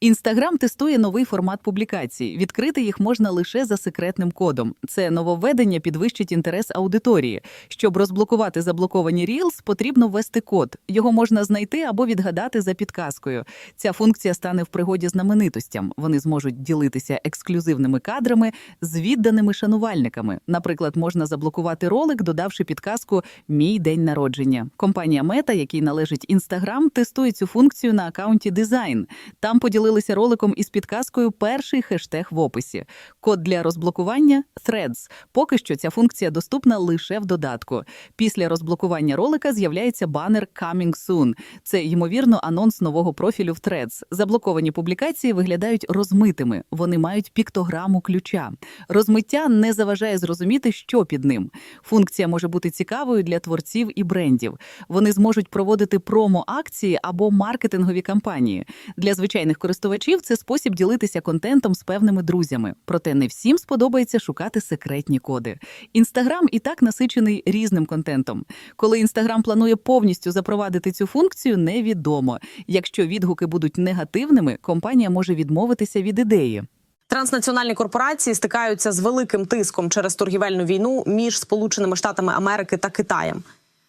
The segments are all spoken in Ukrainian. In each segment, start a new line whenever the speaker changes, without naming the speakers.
Інстаграм тестує новий формат публікацій. Відкрити їх можна лише за секретним кодом. Це нововведення підвищить інтерес аудиторії. Щоб розблокувати заблоковані Reels, потрібно ввести код. Його можна знайти або відгадати за підказкою. Ця функція стане в пригоді знаменитостям. Вони зможуть ділитися ексклюзивними кадрами з відданими шанувальниками. Наприклад, можна заблокувати ролик, додавши підказку Мій день народження. Компанія Meta, якій належить Інстаграм, тестує цю функцію на акаунті Дизайн. Там поділилися роликом із підказкою перший хештег в описі. Код для розблокування Threads. Поки що ця функція доступна лише в додатку. Після розблокування ролика з'являється банер Coming Soon. Це ймовірно анонс нового профілю в Threads. Заблоковані публікації виглядають розмитими. Вони мають піктограму ключа. Розмиття не заважає зрозуміти, що під ним. Функція може бути цікавою для творців і брендів. Вони зможуть проводити промо-акції або маркетингові кампанії. Для звичайних користувачів це спосіб ділитися контентом з певними друзями. Проте не всім сподобається шукати секретні коди. Інстаграм і так насичений різним контентом. Коли Інстаграм планує повністю запровадити цю функцію, невідомо. Якщо відгуки будуть негативними, компанія може відмовитися від ідеї.
Транснаціональні корпорації стикаються з великим тиском через торгівельну війну між Сполученими Штатами Америки та Китаєм.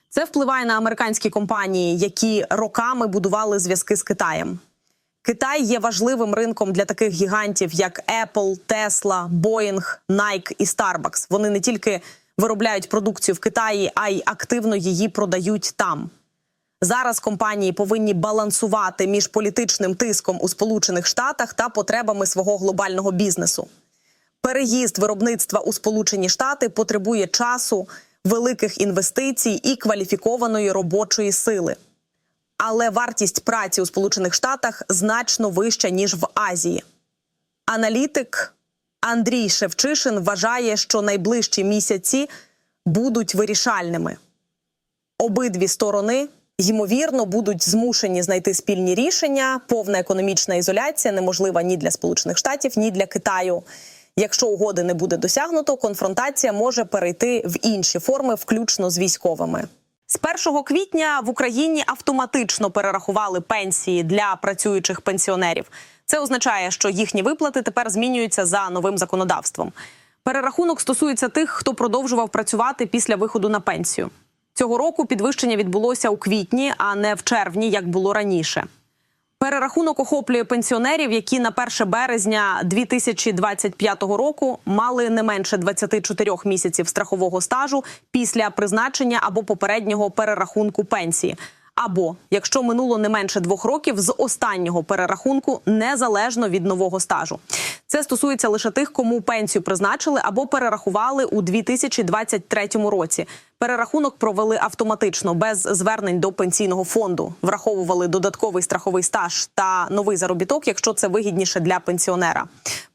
Це впливає на американські компанії, які роками будували зв'язки з Китаєм. Китай є важливим ринком для таких гігантів, як Apple, Tesla, Boeing, Nike і Starbucks. Вони не тільки виробляють продукцію в Китаї, а й активно її продають там. Зараз компанії повинні балансувати між політичним тиском у Сполучених Штатах та потребами свого глобального бізнесу. Переїзд виробництва у Сполучені Штати потребує часу, великих інвестицій і кваліфікованої робочої сили. Але вартість праці у Сполучених Штатах значно вища ніж в Азії. Аналітик Андрій Шевчишин вважає, що найближчі місяці будуть вирішальними. Обидві сторони ймовірно будуть змушені знайти спільні рішення. Повна економічна ізоляція неможлива ні для Сполучених Штатів, ні для Китаю. Якщо угоди не буде досягнуто, конфронтація може перейти в інші форми, включно з військовими. З 1 квітня в Україні автоматично перерахували пенсії для працюючих пенсіонерів. Це означає, що їхні виплати тепер змінюються за новим законодавством. Перерахунок стосується тих, хто продовжував працювати після виходу на пенсію. Цього року підвищення відбулося у квітні, а не в червні, як було раніше. Перерахунок охоплює пенсіонерів, які на 1 березня 2025 року мали не менше 24 місяців страхового стажу після призначення або попереднього перерахунку пенсії. Або якщо минуло не менше двох років з останнього перерахунку незалежно від нового стажу. Це стосується лише тих, кому пенсію призначили або перерахували у 2023 році. Перерахунок провели автоматично без звернень до пенсійного фонду. Враховували додатковий страховий стаж та новий заробіток, якщо це вигідніше для пенсіонера.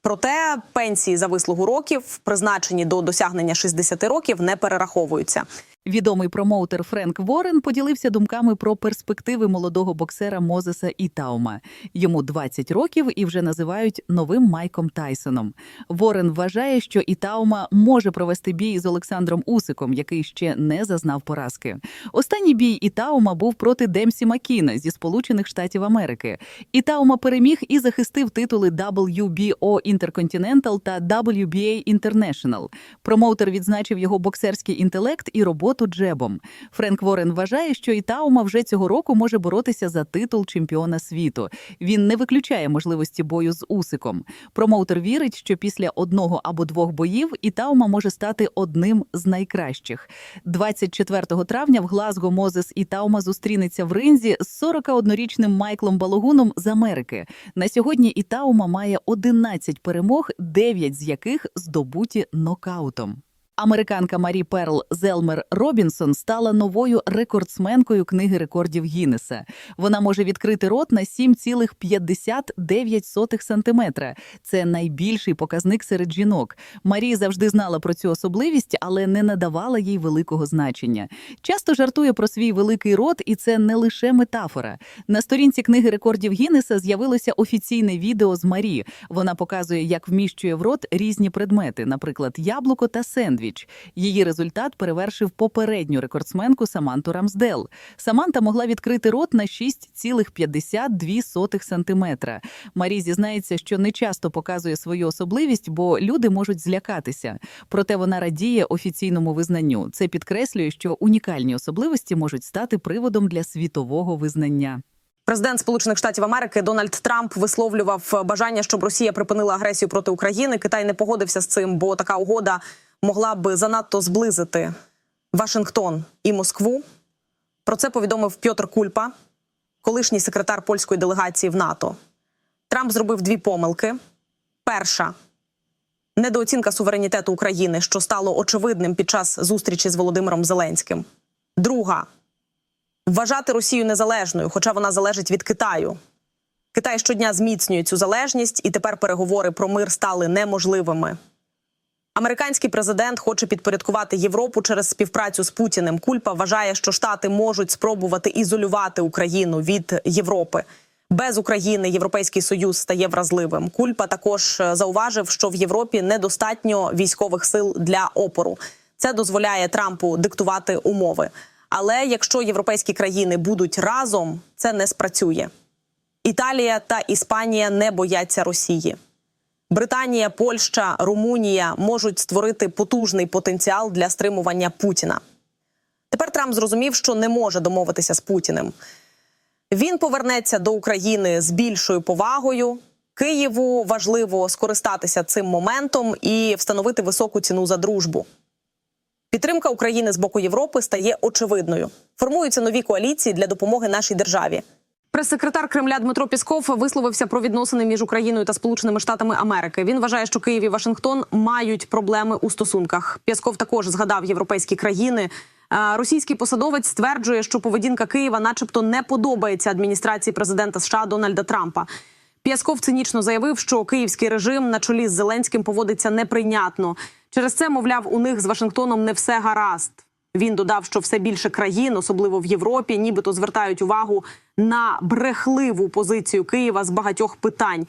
Проте пенсії за вислугу років, призначені до досягнення 60 років, не перераховуються.
Відомий промоутер Френк Ворен поділився думками про перспективи молодого боксера Мозеса Ітаума. Йому 20 років і вже називають новим Майком Тайсоном. Ворен вважає, що Ітаума може провести бій з Олександром Усиком, який ще не зазнав поразки. Останній бій Ітаума був проти Демсі Макіна зі Сполучених Штатів Америки. Ітаума переміг і захистив титули WBO Intercontinental та WBA International. Промоутер відзначив його боксерський інтелект і роботу джебом. Френк Ворен вважає, що Ітаума вже цього року може боротися за титул чемпіона світу. Він не виключає можливості бою з Усиком. Промоутер вірить, що після одного або двох боїв Ітаума може стати одним з найкращих. 24 травня в Глазго Мозес Ітаума зустрінеться в ринзі з 41-річним Майклом Балогуном з Америки. На сьогодні Ітаума має 11 перемог, 9 з яких здобуті нокаутом. Американка Марі Перл Зелмер Робінсон стала новою рекордсменкою книги рекордів Гіннеса. Вона може відкрити рот на 7,59 сантиметра. Це найбільший показник серед жінок. Марі завжди знала про цю особливість, але не надавала їй великого значення. Часто жартує про свій великий рот, і це не лише метафора. На сторінці книги рекордів Гіннеса з'явилося офіційне відео з Марі. Вона показує, як вміщує в рот різні предмети, наприклад, яблуко та сендвіч. Ніч. Її результат перевершив попередню рекордсменку Саманту Рамсдел. Саманта могла відкрити рот на 6,52 сантиметра. Марі зізнається, що не часто показує свою особливість, бо люди можуть злякатися. Проте вона радіє офіційному визнанню. Це підкреслює, що унікальні особливості можуть стати приводом для світового визнання.
Президент Сполучених Штатів Америки Дональд Трамп висловлював бажання, щоб Росія припинила агресію проти України. Китай не погодився з цим, бо така угода могла б занадто зблизити Вашингтон і Москву. Про це повідомив Пьотр Кульпа, колишній секретар польської делегації в НАТО. Трамп зробив дві помилки. Перша недооцінка суверенітету України, що стало очевидним під час зустрічі з Володимиром Зеленським. Друга вважати Росію незалежною, хоча вона залежить від Китаю. Китай щодня зміцнює цю залежність, і тепер переговори про мир стали неможливими. Американський президент хоче підпорядкувати Європу через співпрацю з Путіним. Кульпа вважає, що Штати можуть спробувати ізолювати Україну від Європи. Без України Європейський союз стає вразливим. Кульпа також е, зауважив, що в Європі недостатньо військових сил для опору. Це дозволяє Трампу диктувати умови. Але якщо європейські країни будуть разом, це не спрацює. Італія та Іспанія не бояться Росії. Британія, Польща, Румунія можуть створити потужний потенціал для стримування Путіна. Тепер Трамп зрозумів, що не може домовитися з Путіним. Він повернеться до України з більшою повагою. Києву важливо скористатися цим моментом і встановити високу ціну за дружбу. Підтримка України з боку Європи стає очевидною. Формуються нові коаліції для допомоги нашій державі. Прес-секретар Кремля Дмитро Пісков висловився про відносини між Україною та Сполученими Штатами Америки. Він вважає, що Київ і Вашингтон мають проблеми у стосунках. Пісков також згадав європейські країни. Російський посадовець стверджує, що поведінка Києва, начебто, не подобається адміністрації президента США Дональда Трампа. Пісков цинічно заявив, що київський режим на чолі з Зеленським поводиться неприйнятно. Через це, мовляв, у них з Вашингтоном не все гаразд. Він додав, що все більше країн, особливо в Європі, нібито звертають увагу на брехливу позицію Києва з багатьох питань.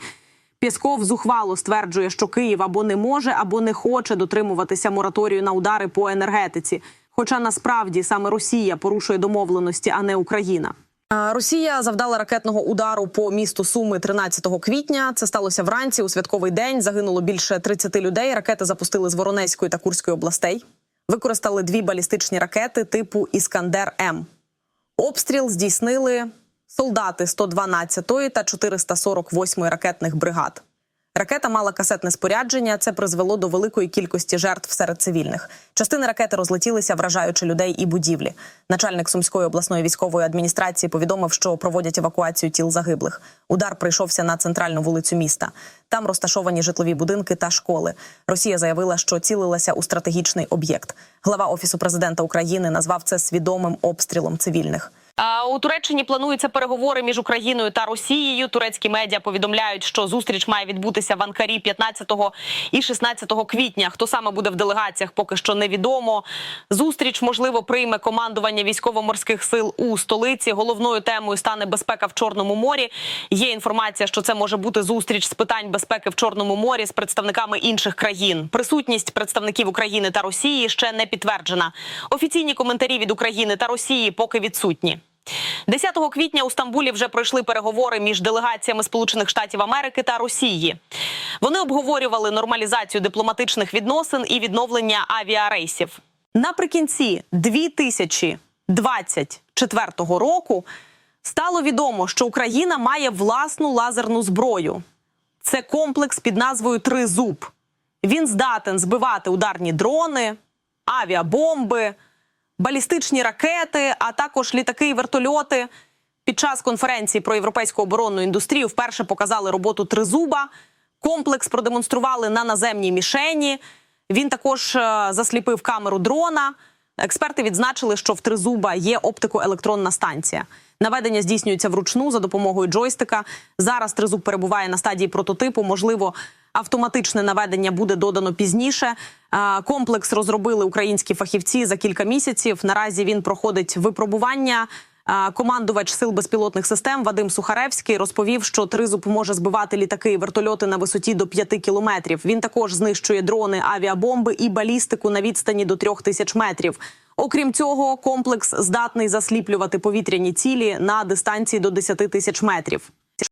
Пєсков зухвало стверджує, що Київ або не може, або не хоче дотримуватися мораторію на удари по енергетиці. Хоча насправді саме Росія порушує домовленості, а не Україна. Росія завдала ракетного удару по місту Суми 13 квітня. Це сталося вранці у святковий день. Загинуло більше 30 людей. Ракети запустили з Воронезької та Курської областей. Використали дві балістичні ракети типу Іскандер М. Обстріл здійснили солдати 112-ї та 448-ї ракетних бригад. Ракета мала касетне спорядження. Це призвело до великої кількості жертв серед цивільних. Частини ракети розлетілися, вражаючи людей і будівлі. Начальник Сумської обласної військової адміністрації повідомив, що проводять евакуацію тіл загиблих. Удар прийшовся на центральну вулицю міста. Там розташовані житлові будинки та школи. Росія заявила, що цілилася у стратегічний об'єкт. Глава офісу президента України назвав це свідомим обстрілом цивільних.
У Туреччині плануються переговори між Україною та Росією. Турецькі медіа повідомляють, що зустріч має відбутися в Анкарі 15 і 16 квітня. Хто саме буде в делегаціях, поки що невідомо. Зустріч можливо прийме командування військово-морських сил у столиці. Головною темою стане безпека в Чорному морі. Є інформація, що це може бути зустріч з питань безпеки в Чорному морі з представниками інших країн. Присутність представників України та Росії ще не підтверджена. Офіційні коментарі від України та Росії поки відсутні. 10 квітня у Стамбулі вже пройшли переговори між делегаціями Сполучених Штатів Америки та Росії. Вони обговорювали нормалізацію дипломатичних відносин і відновлення авіарейсів. Наприкінці 2024 року стало відомо, що Україна має власну лазерну зброю. Це комплекс під назвою Тризуб. Він здатен збивати ударні дрони, авіабомби балістичні ракети, а також літаки і вертольоти. Під час конференції про європейську оборонну індустрію вперше показали роботу тризуба. Комплекс продемонстрували на наземній мішені. Він також е, засліпив камеру дрона. Експерти відзначили, що в тризуба є оптико-електронна станція. Наведення здійснюється вручну за допомогою джойстика. Зараз тризуб перебуває на стадії прототипу. Можливо, автоматичне наведення буде додано пізніше. Е, Комплекс розробили українські фахівці за кілька місяців. Наразі він проходить випробування.
Командувач сил безпілотних систем Вадим Сухаревський розповів, що тризуб може збивати літаки і вертольоти на висоті до 5 кілометрів. Він також знищує дрони, авіабомби і балістику на відстані до 3 тисяч метрів. Окрім цього, комплекс здатний засліплювати повітряні цілі на дистанції до 10 тисяч метрів.